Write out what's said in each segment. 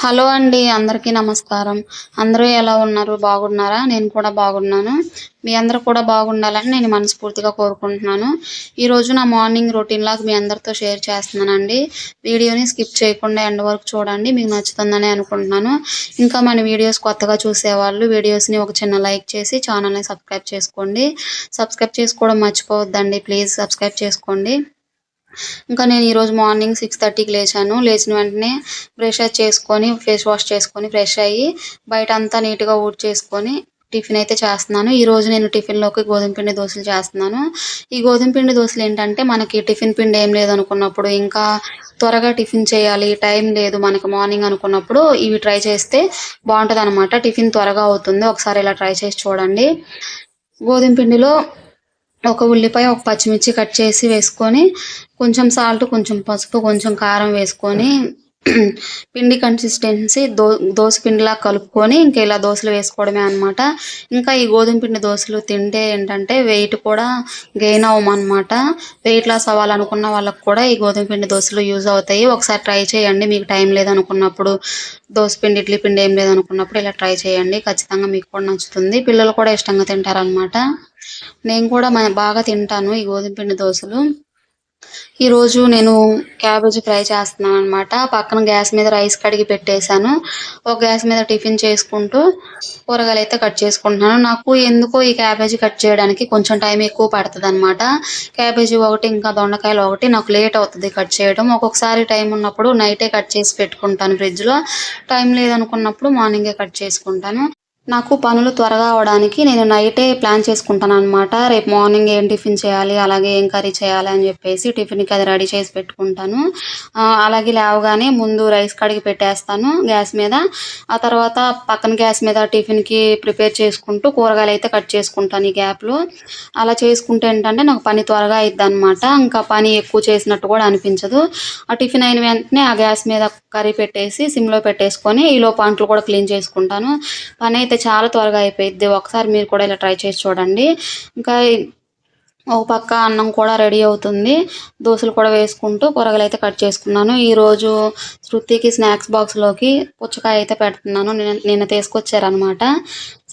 Hello అండి అందరికీ నమస్కారం. అందరూ ఎలా ఉన్నారు? బాగున్నారా? నేను కూడా బాగున్నాను. మీ అందరూ కూడా బాగుండాలని నేను మనస్ఫూర్తిగా కోరుకుంటున్నాను. ఈరోజు నా మార్నింగ్ రొటీన్ లాగా మీ అందరితో షేర్ చేస్తున్నానండి. వీడియోని స్కిప్ చేయకుండా ఎండ్ వరకు చూడండి మీకు నచ్చుతుందని అనుకుంటున్నాను. ఇంకా మన వీడియోస్ కొత్తగా చూసేవాళ్ళు వీడియోస్ని ఒక చిన్న లైక్ చేసి ఛానల్ని సబ్స్క్రైబ్ చేసుకోండి. సబ్స్క్రైబ్ చేసుకోవడం మర్చిపోవద్దండి ప్లీజ్ సబ్స్క్రైబ్ చేసుకోండి. ఇంకా నేను ఈరోజు మార్నింగ్ సిక్స్ థర్టీకి లేచాను. లేచిన వెంటనే బ్రష్ చేసుకొని ఫేస్ వాష్ చేసుకొని ఫ్రెష్ అయ్యి బయట అంతా నీట్గా ఊడ్ చేసుకొని టిఫిన్ అయితే చేస్తున్నాను. ఈ రోజు నేను టిఫిన్లోకి గోధుమ పిండి దోశలు చేస్తున్నాను. ఈ గోధుమ పిండి దోశలు ఏంటంటే మనకి టిఫిన్ పిండి ఏం లేదు అనుకున్నప్పుడు ఇంకా త్వరగా టిఫిన్ చేయాలి టైం లేదు మనకి మార్నింగ్ అనుకున్నప్పుడు ఇవి ట్రై చేస్తే బాగుంటుంది అనమాట టిఫిన్ త్వరగా అవుతుంది. ఒకసారి ఇలా ట్రై చేసి చూడండి. గోధుమ పిండిలో ఒక ఉల్లిపాయ ఒక పచ్చిమిర్చి కట్ చేసి వేసుకొని కొంచెం సాల్ట్ కొంచెం పసుపు కొంచెం కారం వేసుకొని పిండి కన్సిస్టెన్సీ దో దోశ పిండిలా కలుపుకొని ఇంకా ఇలా దోశలు వేసుకోవడమే అనమాట ఇంకా ఈ గోధుమ పిండి దోశలు తింటే ఏంటంటే వెయిట్ కూడా గెయిన్ అవ్వమన్నమాట వెయిట్ లాస్ అవ్వాలనుకున్న వాళ్ళకి కూడా ఈ గోధుమ పిండి దోశలు యూజ్ అవుతాయి. ఒకసారి ట్రై చేయండి. మీకు టైం లేదనుకున్నప్పుడు దోశ పిండి ఇడ్లీ పిండి ఏం లేదనుకున్నప్పుడు ఇలా ట్రై చేయండి. ఖచ్చితంగా మీకు కూడా నచ్చుతుంది. పిల్లలు కూడా ఇష్టంగా తింటారనమాట నేను కూడా బాగా తింటాను ఈ గోధుమ పిండి దోశలు. ఈరోజు నేను క్యాబేజీ ఫ్రై చేస్తున్నాను అనమాట పక్కన గ్యాస్ మీద రైస్ కడిగి పెట్టేశాను. ఒక గ్యాస్ మీద టిఫిన్ చేసుకుంటూ కూరగాయలు అయితే కట్ చేసుకుంటున్నాను. నాకు ఎందుకో ఈ క్యాబేజీ కట్ చేయడానికి కొంచెం టైం ఎక్కువ పడుతుంది అనమాట క్యాబేజీ ఒకటి ఇంకా దొండకాయలు ఒకటి. నాకు లేట్ అవుతుంది కట్ చేయడం. ఒక్కొక్కసారి టైం ఉన్నప్పుడు నైటే కట్ చేసి పెట్టుకుంటాను ఫ్రిడ్జ్లో. టైం లేదనుకున్నప్పుడు మార్నింగే కట్ చేసుకుంటాను. నాకు పనులు త్వరగా అవడానికి నేను నైటే ప్లాన్ చేసుకుంటాను అనమాట రేపు మార్నింగ్ ఏం టిఫిన్ చేయాలి అలాగే ఏం కర్రీ చేయాలి అని చెప్పేసి టిఫిన్కి అది రెడీ చేసి పెట్టుకుంటాను. అలాగే లేవగానే ముందు రైస్ కడిగి పెట్టేస్తాను గ్యాస్ మీద. ఆ తర్వాత పక్కన గ్యాస్ మీద టిఫిన్కి ప్రిపేర్ చేసుకుంటూ కూరగాయలు అయితే కట్ చేసుకుంటాను ఈ గ్యాప్లో. అలా చేసుకుంటే ఏంటంటే నాకు పని త్వరగా అయిద్ది అనమాట ఇంకా పని ఎక్కువ చేసినట్టు కూడా అనిపించదు. ఆ టిఫిన్ అయిన వెంటనే ఆ గ్యాస్ మీద కర్రీ పెట్టేసి సిమ్లో పెట్టేసుకొని ఈలో పంటలు కూడా క్లీన్ చేసుకుంటాను. పని అయితే చాలా త్వరగా అయిపోయింది ఒకసారి మీరు కూడా ఇలా ట్రై చేసి చూడండి. ఇంకా ఒక పక్క అన్నం కూడా రెడీ అవుతుంది. దోశలు కూడా వేసుకుంటూ కూరగాయలు అయితే కట్ చేసుకున్నాను. ఈరోజు శృతికి స్నాక్స్ బాక్స్లోకి పుచ్చకాయ అయితే పెడుతున్నాను. నిన్న నిన్న తీసుకొచ్చారనమాట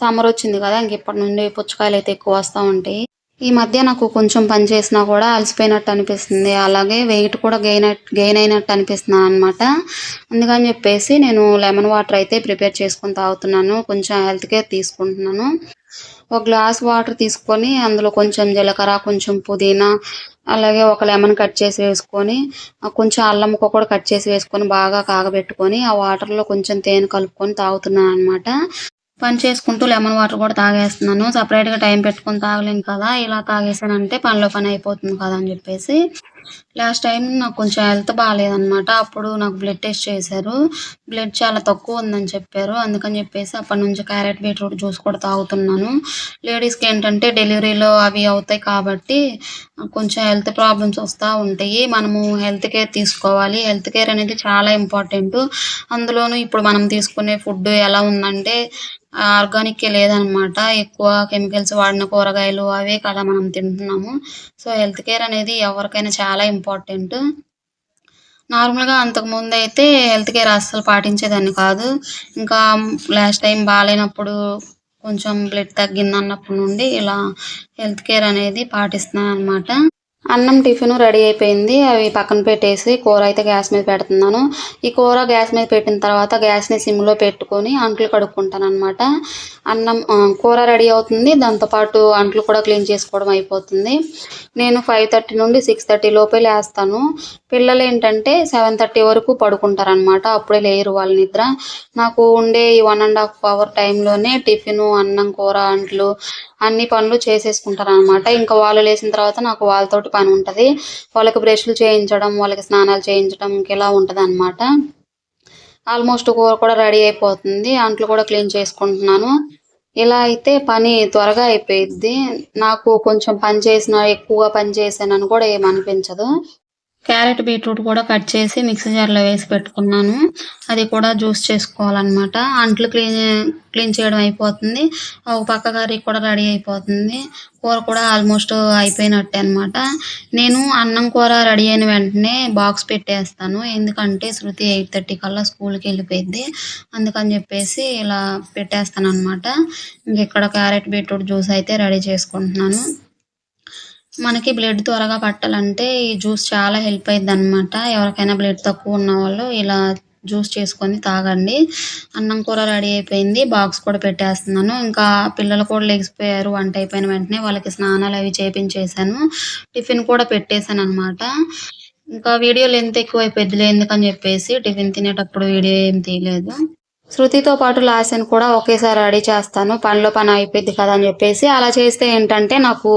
సమ్మర్ వచ్చింది కదా ఇంక ఇప్పటి నుండి పుచ్చకాయలు అయితే ఎక్కువ వస్తూ ఉంటాయి. ఈ మధ్య నాకు కొంచెం పని చేసినా కూడా అలసిపోయినట్టు అనిపిస్తుంది. అలాగే వెయిట్ కూడా గెయిన్ గెయిన్ అయినట్టు అనిపిస్తున్నాను అనమాట అందుకని చెప్పేసి నేను లెమన్ వాటర్ అయితే ప్రిపేర్ చేసుకొని తాగుతున్నాను. కొంచెం హెల్త్ కేర్ తీసుకుంటున్నాను. ఒక గ్లాస్ వాటర్ తీసుకొని అందులో కొంచెం జీలకర్ర కొంచెం పుదీనా అలాగే ఒక లెమన్ కట్ చేసి వేసుకొని కొంచెం అల్లం ముక్క కూడా కట్ చేసి వేసుకొని బాగా కాగబెట్టుకొని ఆ వాటర్లో కొంచెం తేనె కలుపుకొని తాగుతున్నాను అనమాట పని చేసుకుంటూ లెమన్ వాటర్ కూడా తాగేస్తున్నాను. సపరేట్గా టైం పెట్టుకొని తాగలేను కదా. ఇలా తాగేసానంటే పనిలో పని అయిపోతుంది కదా అని చెప్పేసి. లాస్ట్ టైం నాకు కొంచెం హెల్త్ బాగాలేదనమాట అప్పుడు నాకు బ్లడ్ టెస్ట్ చేశారు. బ్లడ్ చాలా తక్కువ ఉందని చెప్పారు. అందుకని చెప్పేసి అప్పటి నుంచి క్యారెట్ బీట్రూట్ జ్యూస్ కూడా తాగుతున్నాను. లేడీస్కి ఏంటంటే డెలివరీలో అవి అవుతాయి కాబట్టి కొంచెం హెల్త్ ప్రాబ్లమ్స్ వస్తూ ఉంటాయి. మనము హెల్త్ కేర్ తీసుకోవాలి. హెల్త్ కేర్ అనేది చాలా ఇంపార్టెంట్ అందులోనూ ఇప్పుడు మనం తీసుకునే ఫుడ్ ఎలా ఉందంటే ఆర్గానిక్కే లేదనమాట ఎక్కువ కెమికల్స్ వాడిన కూరగాయలు అవే కదా మనం తింటున్నాము. సో హెల్త్ కేర్ అనేది ఎవరికైనా చాలా చాలా ఇంపార్టెంట్ నార్మల్గా అంతకుముందు అయితే హెల్త్ కేర్ అస్సలు పాటించేదాన్ని కాదు. ఇంకా లాస్ట్ టైం బాగాలేనప్పుడు కొంచెం బ్లడ్ తగ్గిందన్నప్పుడు నుండి ఇలా హెల్త్ కేర్ అనేది పాటిస్తున్నాను అనమాట అన్నం టిఫిన్ రెడీ అయిపోయింది. అవి పక్కన పెట్టేసి కూర అయితే గ్యాస్ మీద పెడుతున్నాను. ఈ కూర గ్యాస్ మీద పెట్టిన తర్వాత గ్యాస్ని సిమ్లో పెట్టుకొని అంట్లు కడుక్కుంటాను అనమాట అన్నం కూర రెడీ అవుతుంది. దాంతోపాటు అంట్లు కూడా క్లీన్ చేసుకోవడం అయిపోతుంది. నేను ఫైవ్ థర్టీ నుండి సిక్స్ థర్టీ లోపే లేస్తాను. పిల్లలు ఏంటంటే సెవెన్ థర్టీ వరకు పడుకుంటారనమాట అప్పుడే లేరు వాళ్ళ నిద్ర. నాకు ఉండే ఈ వన్ అండ్ హాఫ్ అవర్ టైంలోనే టిఫిన్ అన్నం కూర అంట్లు అన్ని పనులు చేసేసుకుంటారు అనమాట ఇంకా వాళ్ళు లేచిన తర్వాత నాకు వాళ్ళతోటి పని ఉంటుంది. వాళ్ళకి బ్రష్లు చేయించడం వాళ్ళకి స్నానాలు చేయించడం ఇలా ఉంటుంది అనమాట ఆల్మోస్ట్ కూర కూడా రెడీ అయిపోతుంది. అంట్లు కూడా క్లీన్ చేసుకుంటున్నాను. ఇలా అయితే పని త్వరగా అయిపోయిద్ది. నాకు కొంచెం పని చేసిన ఎక్కువగా పని చేశానని కూడా ఏమనిపించదు క్యారెట్ బీట్రూట్ కూడా కట్ చేసి మిక్సీ జార్లో వేసి పెట్టుకున్నాను. అది కూడా జ్యూస్ చేసుకోవాలన్నమాట. అంట్లు క్లీన్ క్లీన్ చేయడం అయిపోతుంది. ఒక పక్క కర్రీ కూడా రెడీ అయిపోతుంది. కూర కూడా ఆల్మోస్ట్ అయిపోయినట్టే అనమాట నేను అన్నం కూర రెడీ అయిన వెంటనే బాక్స్ పెట్టేస్తాను. ఎందుకంటే శృతి ఎయిట్ థర్టీ కల్లా స్కూల్కి వెళ్ళిపోయింది. అందుకని చెప్పేసి ఇలా పెట్టేస్తాను అనమాట ఇంక ఇక్కడ క్యారెట్ బీట్రూట్ జ్యూస్ అయితే రెడీ చేసుకుంటున్నాను. మనకి బ్లడ్ త్వరగా పట్టాలంటే ఈ జ్యూస్ చాలా హెల్ప్ అయింది అనమాట ఎవరికైనా బ్లడ్ తక్కువ ఉన్న వాళ్ళు ఇలా జ్యూస్ చేసుకొని తాగండి. అన్నం కూర రెడీ అయిపోయింది. బాక్స్ కూడా పెట్టేస్తున్నాను. ఇంకా పిల్లలు కూడా లేచిపోయారు. వంట అయిపోయిన వెంటనే వాళ్ళకి స్నానాలు అవి చేపించేసాను టిఫిన్ కూడా పెట్టేశాను అనమాట ఇంకా వీడియో లెంత్ ఎక్కువ అయిపోయిందిలే ఎందుకని చెప్పేసి టిఫిన్ తినేటప్పుడు వీడియో ఏం తీయలేదు. శృతితో పాటు లాసన్ కూడా ఒకేసారి రెడీ చేస్తాను. పనిలో పని అయిపోయింది కదా అని చెప్పేసి అలా చేస్తే ఏంటంటే నాకు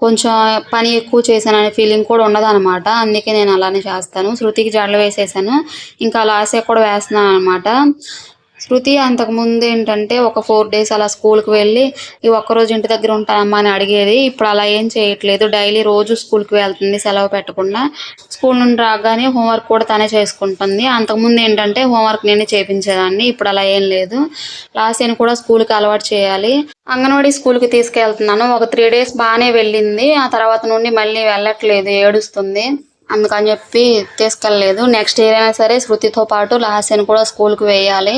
కొంచెం పని ఎక్కువ చేశాననే ఫీలింగ్ కూడా ఉండదు అనమాట అందుకే నేను అలానే చేస్తాను. శృతికి జడలు వేసేసాను. ఇంకా లాసే కూడా వేస్తున్నాను అనమాట శృతి అంతకుముందు ఏంటంటే ఒక ఫోర్ డేస్ అలా స్కూల్కి వెళ్ళి ఈ ఒక్కరోజు ఇంటి దగ్గర ఉంటానమ్మా అని అడిగేది. ఇప్పుడు అలా ఏం చేయట్లేదు. డైలీ రోజు స్కూల్కి వెళ్తుంది సెలవు పెట్టకుండా. స్కూల్ నుండి రాగానే హోంవర్క్ కూడా తనే చేసుకుంటుంది. అంతకుముందు ఏంటంటే హోంవర్క్ నేనే చేపించేదాన్ని. ఇప్పుడు అలా ఏం లేదు. లాస్ట్ అని కూడా స్కూల్కి అలవాటు చేయాలి. అంగన్వాడీ స్కూల్కి తీసుకెళ్తున్నాను. ఒక త్రీ డేస్ బాగానే వెళ్ళింది. ఆ తర్వాత నుండి మళ్ళీ వెళ్ళట్లేదు. ఏడుస్తుంది. అందుకని చెప్పి తీసుకెళ్ళలేదు. నెక్స్ట్ ఇయర్ అయినా సరే శృతితో పాటు లాస్యని కూడా స్కూల్కి వేయాలి.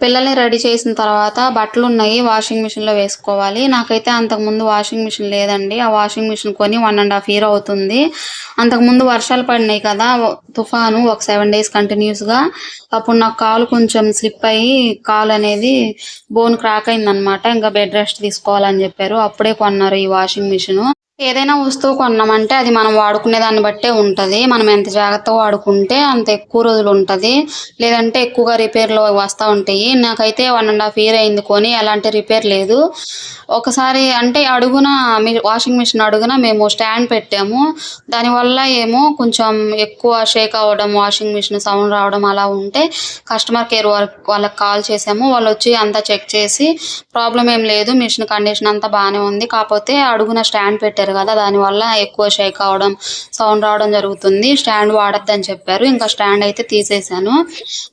పిల్లల్ని రెడీ చేసిన తర్వాత బట్టలు ఉన్నాయి వాషింగ్ మిషన్లో వేసుకోవాలి. నాకైతే అంతకుముందు వాషింగ్ మిషన్ లేదండి. ఆ వాషింగ్ మిషన్ కొని వన్ అండ్ హాఫ్ ఇయర్ అవుతుంది. అంతకుముందు వర్షాలు పడినాయి కదా తుఫాను ఒక సెవెన్ డేస్ కంటిన్యూస్గా. అప్పుడు నాకు కాలు కొంచెం స్లిప్ అయ్యి కాలు అనేది బోన్ క్రాక్ అయిందనమాట ఇంకా బెడ్ రెస్ట్ తీసుకోవాలని చెప్పారు. అప్పుడే కొన్నారు ఈ వాషింగ్ మిషన్ ఏదైనా వస్తువు కొన్నామంటే అది మనం వాడుకునే దాన్ని బట్టే ఉంటుంది. మనం ఎంత జాగ్రత్తగా వాడుకుంటే అంత ఎక్కువ రోజులు ఉంటుంది. లేదంటే ఎక్కువగా రిపేర్లు వస్తూ ఉంటాయి. నాకైతే వన్ అండ్ హాఫ్ ఇయర్ అయింది కొని ఎలాంటి రిపేర్ లేదు. ఒకసారి అంటే అడుగున మీ వాషింగ్ మిషన్ అడుగున మేము స్టాండ్ పెట్టాము. దానివల్ల ఏమో కొంచెం ఎక్కువ షేక్ అవ్వడం వాషింగ్ మిషన్ సౌండ్ రావడం అలా ఉంటే కస్టమర్ కేర్ వాళ్ళకి కాల్ చేసాము. వాళ్ళు వచ్చి అంతా చెక్ చేసి ప్రాబ్లం ఏం లేదు. మిషన్ కండిషన్ అంతా బాగానే ఉంది. కాకపోతే అడుగున స్టాండ్ పెట్టారు. కదా దానివల్ల ఎక్కువ షేక్ అవడం సౌండ్ రావడం జరుగుతుంది. స్టాండ్ వాడద్దని చెప్పారు. ఇంకా స్టాండ్ అయితే తీసేసాను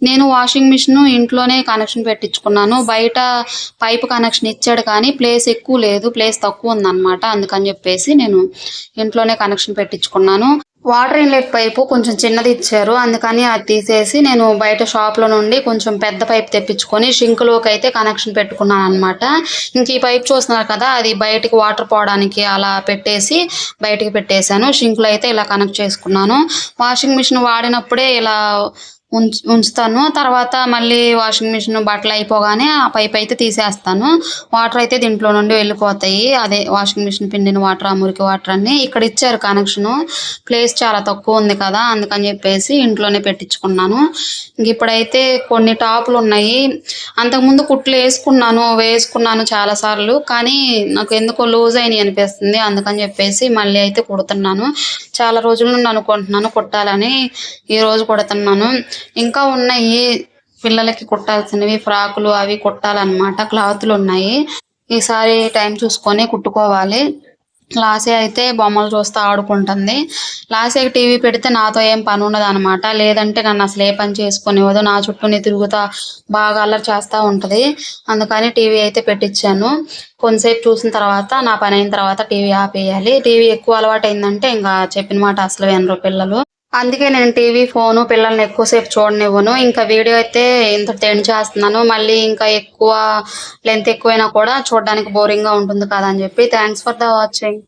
నేను వాషింగ్ మిషన్ ఇంట్లోనే కనెక్షన్ పెట్టించుకున్నాను. బయట పైప్ కనెక్షన్ ఇచ్చాడు కానీ ప్లేస్ ఎక్కువ లేదు. ప్లేస్ తక్కువ ఉందన్నమాట. అందుకని చెప్పేసి నేను ఇంట్లోనే కనెక్షన్ పెట్టించుకున్నాను. వాటర్ ఇన్లెట్ పైపు కొంచెం చిన్నది ఇచ్చారు. అందుకని అది తీసేసి నేను బయట షాప్లో నుండి కొంచెం పెద్ద పైప్ తెప్పించుకొని షింక్లోకి అయితే కనెక్షన్ పెట్టుకున్నాను అనమాట ఇంక ఈ పైప్ చూస్తున్నారు కదా అది బయటికి వాటర్ పోవడానికి అలా పెట్టేసి బయటికి పెట్టేశాను. షింక్లో అయితే ఇలా కనెక్ట్ చేసుకున్నాను. వాషింగ్ మిషన్ వాడినప్పుడే ఇలా ఉంచు ఉంచుతాను. తర్వాత మళ్ళీ వాషింగ్ మిషన్ బట్టలు అయిపోగానే ఆ పైప్ అయితే తీసేస్తాను. వాటర్ అయితే దీంట్లో నుండి వెళ్ళిపోతాయి. అదే వాషింగ్ మిషన్ పిండిన వాటర్ ఆ మురికి వాటర్ అన్ని ఇక్కడ ఇచ్చారు కనెక్షన్ ప్లేస్ చాలా తక్కువ ఉంది కదా అందుకని చెప్పేసి ఇంట్లోనే పెట్టించుకున్నాను. ఇంక ఇప్పుడైతే కొన్ని టాపులు ఉన్నాయి. అంతకుముందు కుట్లు వేసుకున్నాను వేసుకున్నాను చాలా సార్లు. కానీ నాకు ఎందుకో లూజ్ అయినాయి అనిపిస్తుంది. అందుకని చెప్పేసి మళ్ళీ అయితే కుడుతున్నాను. చాలా రోజుల నుండి అనుకుంటున్నాను కుట్టాలని. ఈరోజు కుడుతున్నాను. ఇంకా ఉన్నాయి పిల్లలకి కుట్టాల్సినవి ఫ్రాకులు అవి కుట్టాలన్నమాట క్లాత్లు ఉన్నాయి ఈసారి టైం చూసుకొని కుట్టుకోవాలి. లాసే అయితే బొమ్మలు చూస్తూ ఆడుకుంటుంది. లాసే టీవీ పెడితే నాతో ఏం పని ఉండదు అనమాట లేదంటే నన్ను అసలు ఏ పని చేసుకునేవదు. నా చుట్టూని తిరుగుతా బాగా అల్లరి చేస్తూ ఉంటుంది. అందుకని టీవీ అయితే పెట్టించాను కొంతసేపు చూసిన తర్వాత నా పని అయిన తర్వాత టీవీ ఆపేయాలి. టీవీ ఎక్కువ అలవాటు అయిందంటే ఇంకా చెప్పిన మాట అసలు వినరు పిల్లలు. అందుకే నేను టీవీ ఫోను పిల్లల్ని ఎక్కువసేపు చూడనివ్వను. ఇంకా వీడియో అయితే ఇంత ఎండ్ చేస్తున్నాను. మళ్ళీ ఇంకా ఎక్కువ లెంత్ ఎక్కువైనా కూడా చూడడానికి బోరింగ్గా ఉంటుంది కదా అని చెప్పి. Thanks for the watching